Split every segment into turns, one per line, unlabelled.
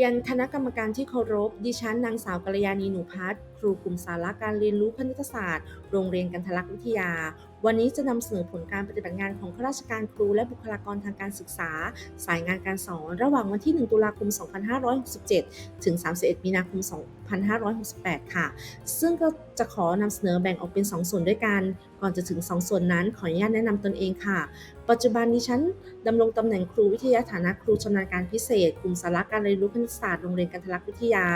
รียนคณะกรรมการที่เคารพ ดิฉันนางสาวกัลยาณีหนูพัฒน์ครูกลุ่มสาระการเรียนรู้คณิตศาสตร์ โรงเรียนกันทลักษณ์วิทยาวันนี้จะนำเสนอผลการปฏิบัติงานของข้าราชการครูและบุคลากรทางการศึกษา สายงานการสอน ระหว่างวันที่ 1 ตุลาคม 2567 ถึง 31 มีนาคม 2568 ค่ะ ซึ่งก็จะขอนำเสนอแบ่งออกเป็น 2 ส่วนด้วยกัน ก่อนจะถึง 2 ส่วนนั้น ขออนุญาตแนะนำตนเองค่ะ ปัจจุบันดิฉันดำรงตำแหน่งครูวิทยาฐานะครูชำนาญการพิเศษ กลุ่มสาระการเรียนรู้คณิตศาสตร์โรงเรียนกันทลักษณ์วิทยา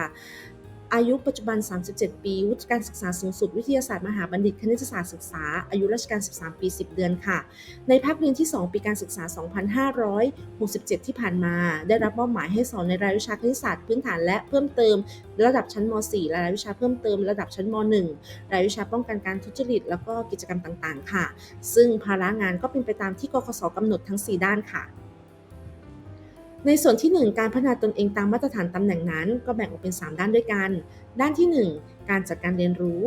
อายุปัจจุบัน 37 ปี วุฒิการศึกษาสูงสุด วิทยาศาสตร์มหาบัณฑิตคณิตศาสตร์ศึกษา อายุราชการ 13 ปี 10 เดือนค่ะ ในภาคเรียนที่ 2 ปีการศึกษา 2567 ที่ผ่านมา ได้รับมอบหมายให้สอนในรายวิชาคณิตศาสตร์พื้นฐานและเพิ่มเติม ระดับชั้นม .4 และรายวิชาเพิ่มเติมระดับชั้นม .1 รายวิชาป้องกันการทุจริต แล้วก็กิจกรรมต่างๆ ค่ะ ซึ่งภาระงานก็เป็นไปตามที่กคสกำหนดทั้ง 4 ด้านค่ะ ในส่วนที่ 1 การพัฒนาตนเองตามมาตรฐานตำแหน่งนั้น ก็แบ่งออกเป็น 3 ด้านด้วยกัน ด้านที่ 1 การจัดการเรียนรู้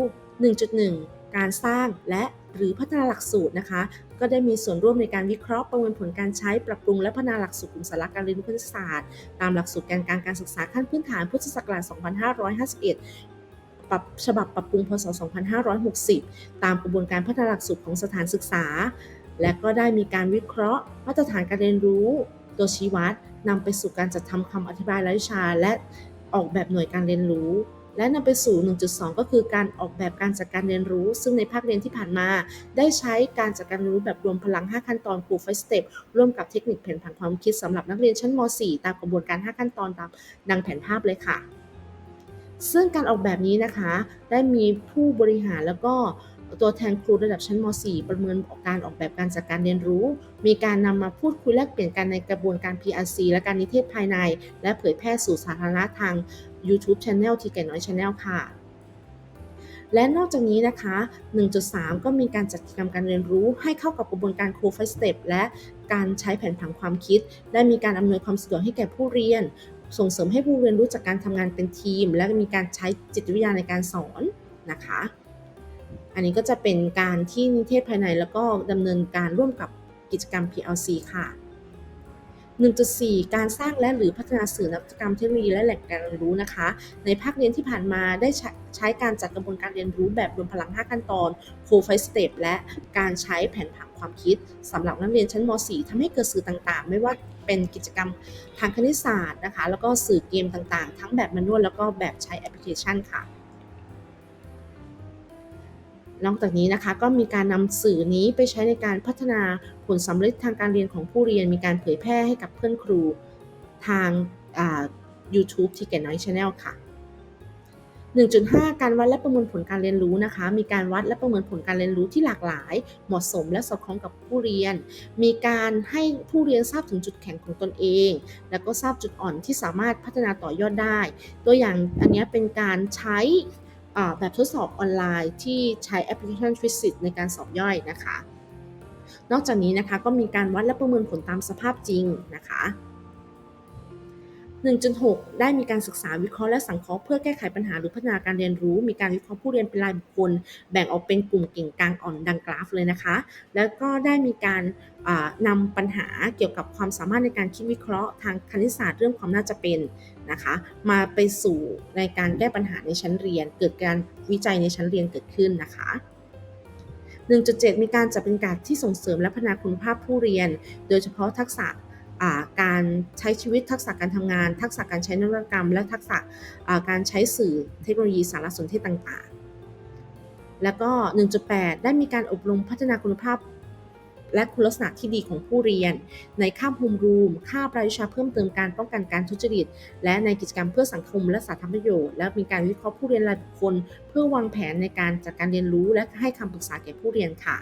1.1 การสร้างและหรือพัฒนาหลักสูตรนะคะ ก็ได้มีส่วนร่วมในการวิเคราะห์ประเมินผลการใช้ปรับปรุงและพัฒนาหลักสูตรกลุ่มสาระการเรียนรู้คณิตศาสตร์ตามหลักสูตรแกนกางการศึกษาขั้นพื้นฐานพุทธศักราช 2551ปรับฉบับปรับปรุงพศ 2560 ตามกระบวนการพัฒนาหลักสูตรของสถานศึกษา และก็ได้มีการวิเคราะห์ มาตรฐานการเรียนรู้ ตัวชี้วัดนำไปสู่การจัดทำคำอธิบายรายวิชา และออกแบบหน่วยการเรียนรู้ และนำไปสู่ 1.2 ก็คือการออกแบบการจัดการเรียนรู้ ซึ่งในภาคเรียนที่ผ่านมา ได้ใช้การจัดการเรียนรู้แบบรวมพลัง 5 ขั้นตอนครูไฟสเต็ปร่วมกับเทคนิคแผนผังความคิดสำหรับนักเรียนชั้นม .4 ตามกระบวนการ 5 ขั้นตอนตามดังแผนภาพเลยค่ะ ซึ่งการออกแบบนี้นะคะ ได้มีผู้บริหารแล้วก็ ตัวแทนครูระดับชั้นม .4 ประเมินการออกแบบการจัดการเรียนรู้ มีการนำมาพูดคุยแลกเปลี่ยนกันในกระบวนการ PRC และการนิเทศภายใน และเผยแพร่สู่สาธารณะทาง YouTube Channel ทีแก่น้อย Channel ค่ะและนอกจากนี้นะคะ 1.3 ก็มีการจัดกิจกรรมการเรียนรู้ให้เข้ากับกระบวนการ Core Five Step และการใช้แผนผังความคิด และมีการอำนวยความสะดวกให้แก่ผู้เรียน ส่งเสริมให้ผู้เรียนรู้จากการทำงานเป็นทีม และมีการใช้จิตวิทยาในการสอนนะคะ อันนี้ก็จะเป็นการที่นิเทศภายในแล้วก็ดำเนินการร่วมกับกิจกรรม PLC ค่ะ 1.4 การสร้างและหรือพัฒนาสื่อนวัตกรรมเทคโนโลยีและแหล่งการเรียนรู้นะคะ ในภาคเรียนที่ผ่านมาได้ใช้ใชการจัดกระบวนการเรียนรู้แบบรวมพลัง 5 ขั้นตอน c o f i Step และการใช้แผนผังความคิดสำหรับนักเรียนชั้นม .4 ทำให้เกิดสื่อต่างๆ ไม่ว่าเป็นกิจกรรมทางคณิตศาสตร์นะคะ แล้วก็สื่อเกมต่างๆ ทั้งแบบมนนวลแล้วก็แบบใช้แอปพลิเคชันค่ะ นอกจากนี้นะคะก็มีการนำสื่อนี้ไปใช้ในการพัฒนาผลสำเร็จทางการเรียนของผู้เรียน มีการเผยแพร่ให้กับเพื่อนครูทาง YouTube ที่แก่น้อยชาแนลค่ะ 1.5 การวัดและประเมินผลการเรียนรู้นะคะ มีการวัดและประเมินผลการเรียนรู้ที่หลากหลาย เหมาะสมและสอดคล้องกับผู้เรียน มีการให้ผู้เรียนทราบถึงจุดแข็งของตนเอง แล้วก็ทราบจุดอ่อนที่สามารถพัฒนาต่อยอดได้ ตัวอย่างอันนี้เป็นการใช้ แบบทดสอบออนไลน์ที่ใช้แอปพลิเคชัน f i s i t ในการสอบย่อยนะคะ นอกจากนี้นะคะก็มีการวัดและประเมินผลตามสภาพจริงนะคะ 1.6 ได้มีการศึกษาวิเคราะห์และสังเคราะห์เพื่อแก้ไขปัญหาหรือพัฒนาการเรียนรู้ มีการวิเคราะห์ผู้เรียนเป็นรายบุคคล แบ่งออกเป็นกลุ่มเก่งกลางอ่อนดังกราฟเลยนะคะ แล้วก็ได้มีการนำปัญหาเกี่ยวกับความสามารถในการคิดวิเคราะห์ทางคณิตศาสตร์เรื่องความน่าจะเป็นนะคะ มาไปสู่ในการแก้ปัญหาในชั้นเรียน เกิดการวิจัยในชั้นเรียนเกิดขึ้นนะคะ1.7 มีการจัดเป็นการที่ส่งเสริมและพัฒนาคุณภาพผู้เรียน โดยเฉพาะทักษะ การใช้ชีวิตทักษะการทำงาน ทักษะการใช้นวัตกรรม และทักษะการใช้สื่อเทคโนโลยีสารสนเทศต่างๆ แล้วก็ 1.8 ได้มีการอบรมพัฒนาคุณภาพ และคุณลักษณะที่ดีของผู้เรียน ในคาบโฮมรูมคาบรายวิชาเพิ่มเติมการป้องกันการทุจริต และในกิจกรรมเพื่อสังคมและสาธารณประโยชน์ และมีการวิเคราะห์ผู้เรียนรายบุคคล เพื่อวางแผนในการจัดการเรียนรู้ และให้คำปรึกษาแก่ผู้เรียนค่ะ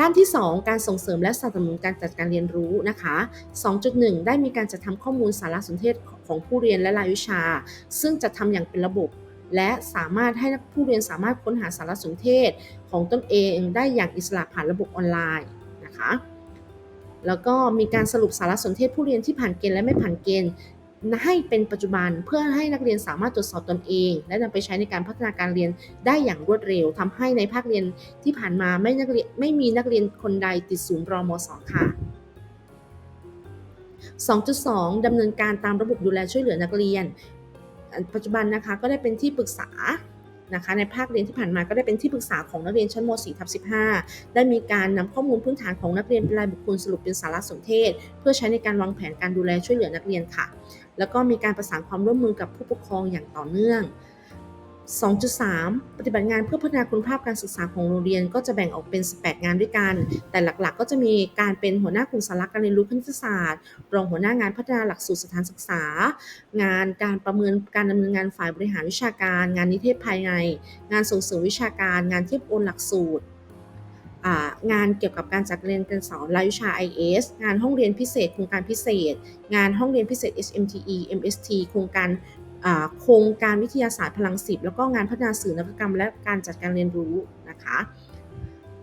ด้านที่ 2 การส่งเสริมและสนับสนุนการจัดการเรียนรู้นะคะ 2.1 ได้มีการจัดทำข้อมูลสารสนเทศของผู้เรียนและรายวิชา ซึ่งจะทำอย่างเป็นระบบ และสามารถให้ผู้เรียนสามารถค้นหาสารสนเทศของตนเองได้อย่างอิสระผ่านระบบออนไลน์นะคะแล้วก็มีการสรุปสารสนเทศผู้เรียนที่ผ่านเกณฑ์และไม่ผ่านเกณฑ์ ให้เป็นปัจจุบันเพื่อให้นักเรียนสามารถตรวจสอบตนเอง และนำไปใช้ในการพัฒนาการเรียนได้อย่างรวดเร็วทำให้ในภาคเรียนที่ผ่านมาไม่นักเรียนไม่มีนักเรียนคนใดติดศูนย์รอมศค่ะ2.2ดำเนินการตามระบบดูแลช่วยเหลือนักเรียน ปัจจุบันนะคะก็ได้เป็นที่ปรึกษานะคะในภาคเรียนที่ผ่านมาก็ได้เป็นที่ปรึกษาของนักเรียนชั้นม .4 ทับ15 ได้มีการนำข้อมูลพื้นฐานของนักเรียนเป็นรายบุคคลสรุปเป็นสารสนเทศ เพื่อใช้ในการวางแผนการดูแลช่วยเหลือนักเรียนค่ะ แล้วก็มีการประสานความร่วมมือกับผู้ปกครองอย่างต่อเนื่อง 2.3 ปฏิบัติงานเพื่อพัฒนาคุณภาพการศึกษาของโรงเรียนก็จะแบ่งออกเป็น 18 งานด้วยกัน แต่หลักๆ ก็จะมีการเป็นหัวหน้ากลุ่มสาระการเรียนรู้คณิตศาสตร์ รองหัวหน้างานพัฒนาหลักสูตรสถานศึกษา งานการประเมินการดำเนินงานฝ่ายบริหารวิชาการ งานนิเทศภายใน งานส่งเสริมวิชาการ งานเทียบโอนหลักสูตร งานเกี่ยวกับการจัดเรียนการสอนรายวิชา IS งานห้องเรียนพิเศษ โครงการพิเศษ งานห้องเรียนพิเศษ SMTE MST โครงการโครงการวิทยาศาสตร์พลังสิบแล้วก็งานพัฒนาสื่อนวัตกรรม และการจัดการเรียนรู้นะคะ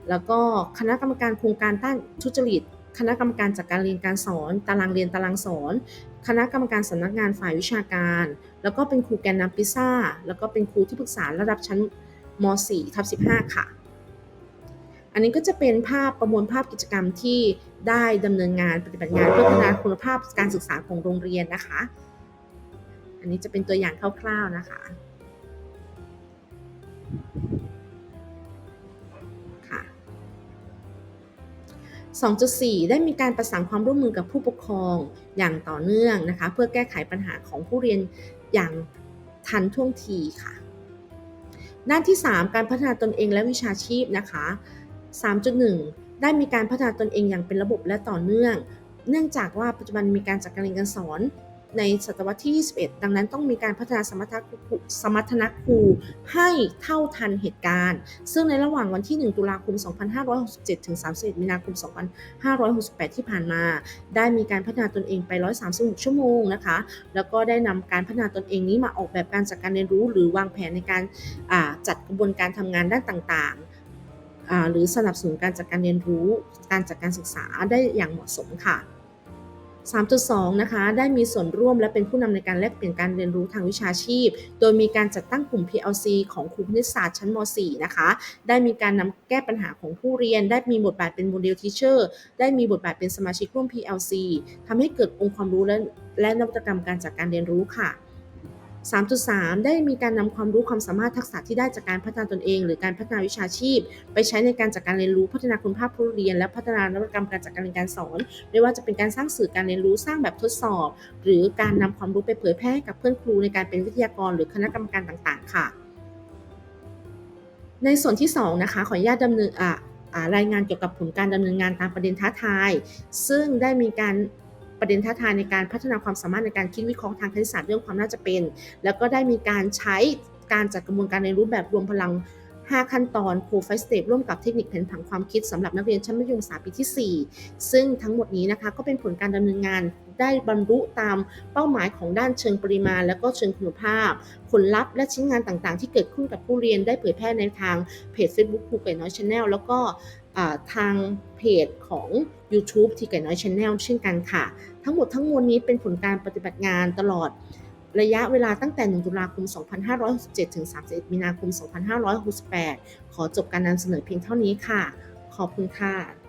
แล้วก็คณะกรรมการโครงการต้านทุจริต คณะกรรมการจัดการเรียนการสอน ตารางเรียนตารางสอน คณะกรรมการสำนักงานฝ่ายวิชาการ แล้วก็เป็นครูแกนนำพิซซ่า แล้วก็เป็นครูที่ปรึกษาระดับชั้นม .4 ทับ15 ค่ะ อันนี้ก็จะเป็นภาพประมวลภาพกิจกรรมที่ได้ดำเนินงานปฏิบัติงานเพื่อพัฒนาคุณภาพการศึกษาของโรงเรียนนะคะ อันนี้จะเป็นตัวอย่างคร่าวๆนะคะค่ะ2.4 ได้มีการประสานความร่วมมือกับผู้ปกครองอย่างต่อเนื่องนะคะ เพื่อแก้ไขปัญหาของผู้เรียนอย่างทันท่วงทีค่ะ ด้านที่ 3 การพัฒนาตนเองและวิชาชีพนะคะ 3.1 ได้มีการพัฒนาตนเองอย่างเป็นระบบและต่อเนื่อง เนื่องจากว่าปัจจุบันมีการจัดการเรียนการสอนในศตวรรษที่ 21 ดังนั้นต้องมีการพัฒนาสมรรถสมรรถนะครูให้เท่าทันเหตุการณ์ ซึ่งในระหว่างวันที่ 1 ตุลาคม 2567 ถึง 31 มีนาคม 2568 ที่ผ่านมา ได้มีการพัฒนาตนเองไป 136 ชั่วโมงนะคะ แล้วก็ได้นำการพัฒนาตนเองนี้มาออกแบบการจัดการเรียนรู้ หรือวางแผนในการจัดกระบวนการทำงานด้านต่างๆ หรือสนับสนุนการจัดการเรียนรู้ การจัดการศึกษาได้อย่างเหมาะสมค่ะ 3.2 นะคะ ได้มีส่วนร่วมและเป็นผู้นำในการแลกเปลี่ยนการเรียนรู้ทางวิชาชีพ โดยมีการจัดตั้งกลุ่ม PLC ของครูคณิตศาสตร์ชั้นม .4 นะคะ ได้มีการนำแก้ปัญหาของผู้เรียน ได้มีบทบาทเป็นโมเดลทีเชอร์ ได้มีบทบาทเป็นสมาชิกร่วม PLC ทำให้เกิดองค์ความรู้และและนวัตกรรมการจัดการเรียนรู้ค่ะ 3.3 ได้มีการนำความรู้ความสามารถทักษะที่ได้จากการพัฒนาตนเอง หรือการพัฒนาวิชาชีพ ไปใช้ในการจัดการเรียนรู้พัฒนาคุณภาพผู้เรียน และพัฒนานวัตกรรมการจัดการเรียนการสอน ไม่ว่าจะเป็นการสร้างสื่อการเรียนรู้สร้างแบบทดสอบ หรือการนำความรู้ไปเผยแพร่ให้กับเพื่อนครูในการเป็นวิทยากร หรือคณะกรรมการต่างๆ ค่ะ ในส่วนที่2นะคะขออนุญาตดำเนินอ่าอ่ารายงานเกี่ยวกับผลการดำเนินงานตามประเด็นท้าทาย ซึ่งได้มีการ ประเด็นท้าทายในการพัฒนาความสามารถในการคิดวิเคราะห์ทางคณิตศาสตร์เรื่องความน่าจะเป็น แล้วก็ได้มีการใช้การจัดกระบวนการเรียนรู้แบบรวมพลัง 5 ขั้นตอนโคไฟสเตปร่วมกับเทคนิคแผนผังความคิดสำหรับนักเรียนชั้นมัธยมศึกษาปีที่ 4 ซึ่งทั้งหมดนี้นะคะก็เป็นผลการดำเนินงานได้บรรลุตามเป้าหมายของด้านเชิงปริมาณ และก็เชิงคุณภาพ ผลลัพธ์และชิ้นงานต่างๆ ที่เกิดขึ้นกับผู้เรียนได้เผยแพร่ในทางเพจ Facebook ครูไก่น้อยชาแนลแล้วก็ ทางเพจของ YouTube ที่ไก่น้อยชาแนลเช่นกันค่ะ ทั้งหมดทั้งมวลนี้เป็นผลการปฏิบัติงานตลอดระยะเวลาตั้งแต่ 1 ตุลาคม 2567 ถึง 31 มีนาคม 2568 ขอจบการนำเสนอเพียงเท่านี้ค่ะ ขอบคุณค่ะ